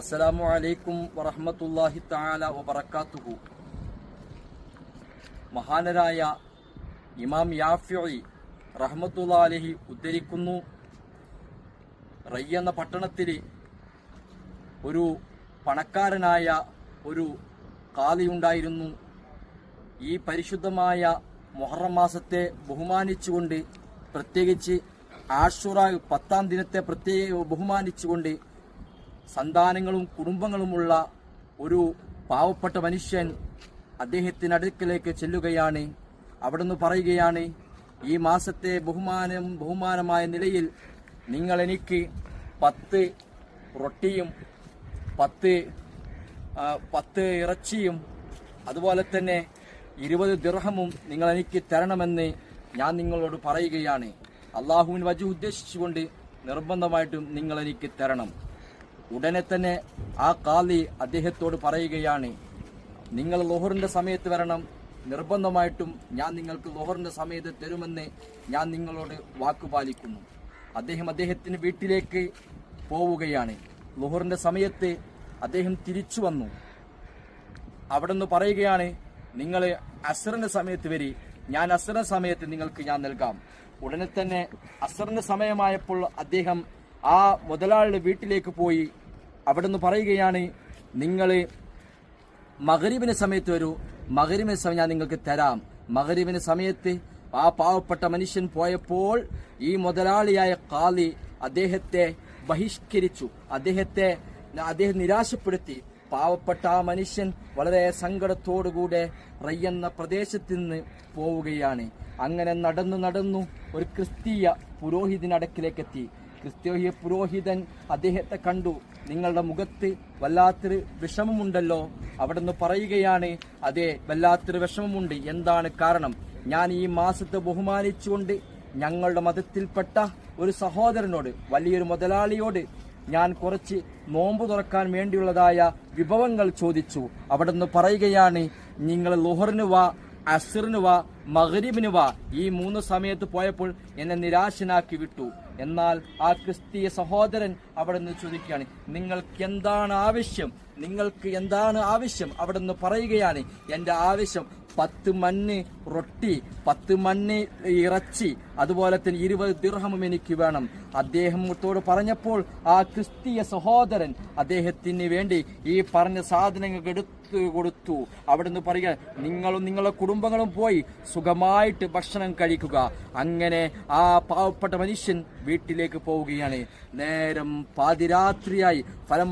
അസ്സലാമു അലൈക്കും വറഹമത്തല്ലാഹി താല വബറകാതുഹു. മഹാനരായ ഇമാം യാഫ്യോയി റഹ്മത്തുള്ളാഹി അലഹി ഉദ്ധരിക്കുന്നു. റയ്യ എന്ന പട്ടണത്തിൽ ഒരു പണക്കാരനായ ഒരു കാലിയുണ്ടായിരുന്നു ഈ പരിശുദ്ധമായ മൊഹറം മാസത്തെ ബഹുമാനിച്ചുകൊണ്ട് പ്രത്യേകിച്ച് ആഷുറ പത്താം ദിനത്തെ പ്രത്യേക ബഹുമാനിച്ചുകൊണ്ട് സന്താനങ്ങളും കുടുംബങ്ങളുമുള്ള ഒരു പാവപ്പെട്ട മനുഷ്യൻ അദ്ദേഹത്തിന് അടുക്കലേക്ക് ചെല്ലുകയാണ്. അവിടുന്ന് പറയുകയാണ് ഈ മാസത്തെ ബഹുമാനം ബഹുമാനമായ നിലയിൽ നിങ്ങൾ എനിക്ക് പത്ത് റൊട്ടിയും പത്ത് പത്ത് ഇറച്ചിയും അതുപോലെ തന്നെ ഇരുപത് ദിർഹമും നിങ്ങൾ എനിക്ക് തരണമെന്ന് ഞാൻ നിങ്ങളോട് പറയുകയാണ്. അള്ളാഹുവിൻ വജു ഉദ്ദേശിച്ചുകൊണ്ട് നിർബന്ധമായിട്ടും നിങ്ങൾ എനിക്ക് തരണം. ഉടനെ തന്നെ ആ കാലി അദ്ദേഹത്തോട് പറയുകയാണ് നിങ്ങൾ ലോഹറിന്റെ സമയത്ത് വരണം. നിർബന്ധമായിട്ടും ഞാൻ നിങ്ങൾക്ക് ലോഹറിന്റെ സമയത്ത് തരുമെന്ന് ഞാൻ നിങ്ങളോട് വാക്കുപാലിക്കുന്നു അദ്ദേഹം അദ്ദേഹത്തിന്റെ വീട്ടിലേക്ക് പോവുകയാണ്. ലോഹറിന്റെ സമയത്ത് അദ്ദേഹം തിരിച്ചു വന്നു. അവിടെ നിന്ന് പറയുകയാണ് നിങ്ങൾ അസറിന്റെ സമയത്ത് വരി. ഞാൻ അസറിന്റെ സമയത്ത് നിങ്ങൾക്ക് ഞാൻ നൽകാം. ഉടനെ തന്നെ അസറിന്റെ സമയമായപ്പോൾ അദ്ദേഹം ആ മുതലാളിയുടെ വീട്ടിലേക്ക് പോയി അവിടെ നിന്ന് പറയുകയാണ് നിങ്ങൾ മകരീബിന് സമയത്ത് വരൂ. മകരീബിന് സമയം ഞാൻ നിങ്ങൾക്ക് തരാം. മകരീബിന് സമയത്ത് ആ പാവപ്പെട്ട മനുഷ്യൻ പോയപ്പോൾ ഈ മുതലാളിയായ കാലി അദ്ദേഹത്തെ ബഹിഷ്കരിച്ചു. അദ്ദേഹത്തെ അദ്ദേഹം നിരാശപ്പെടുത്തി. പാവപ്പെട്ട ആ മനുഷ്യൻ വളരെ സങ്കടത്തോടുകൂടെ റയ്യെന്ന പ്രദേശത്ത് നിന്ന് പോവുകയാണ്. അങ്ങനെ നടന്നു നടന്നു ഒരു ക്രിസ്തീയ പുരോഹിതനടക്കിലേക്കെത്തി ക്രിസ്തീയ പുരോഹിതൻ അദ്ദേഹത്തെ കണ്ടു. നിങ്ങളുടെ മുഖത്ത് വല്ലാത്തൊരു വിഷമമുണ്ടല്ലോ. അവിടെ നിന്ന് പറയുകയാണ് അതെ വല്ലാത്തൊരു വിഷമമുണ്ട്. എന്താണ് കാരണം? ഞാൻ ഈ മാസത്തെ ബഹുമാനിച്ചുകൊണ്ട് ഞങ്ങളുടെ മതത്തിൽപ്പെട്ട ഒരു സഹോദരനോട് വലിയൊരു മുതലാളിയോട് ഞാൻ കുറച്ച് നോമ്പ് തുറക്കാൻ വേണ്ടിയുള്ളതായ വിഭവങ്ങൾ ചോദിച്ചു. അവിടെ നിന്ന് പറയുകയാണ് നിങ്ങൾ ലുഹറിന് വാ അസറിന് വാ മഹരിബിന് വാ. ഈ മൂന്ന് സമയത്ത് പോയപ്പോൾ എന്നെ നിരാശനാക്കി വിട്ടു. എന്നാൽ ആ ക്രിസ്തീയ സഹോദരൻ അവിടെ നിന്ന് ചോദിക്കുകയാണ് നിങ്ങൾക്ക് എന്താണ് ആവശ്യം? നിങ്ങൾക്ക് എന്താണ് ആവശ്യം? അവിടെ നിന്ന് പറയുകയാണ് എന്റെ ആവശ്യം പത്ത് മണ്ണ് റൊട്ടി പത്ത് മണ്ണ് ഇറച്ചി അതുപോലെ തന്നെ ഇരുപത് ദിർഹമും എനിക്ക് വേണം. അദ്ദേഹത്തോട് പറഞ്ഞപ്പോൾ ആ ക്രിസ്തീയ സഹോദരൻ അദ്ദേഹത്തിന് വേണ്ടി ഈ പറഞ്ഞ സാധനങ്ങൾ എടുത്തു കൊടുത്തു. അവിടുന്ന് പറയുക നിങ്ങളും നിങ്ങളുടെ കുടുംബങ്ങളും പോയി സുഖമായിട്ട് ഭക്ഷണം കഴിക്കുക. അങ്ങനെ ആ പാവപ്പെട്ട മനുഷ്യൻ വീട്ടിലേക്ക് പോവുകയാണ്. നേരം പാതിരാത്രിയായി. ഫലം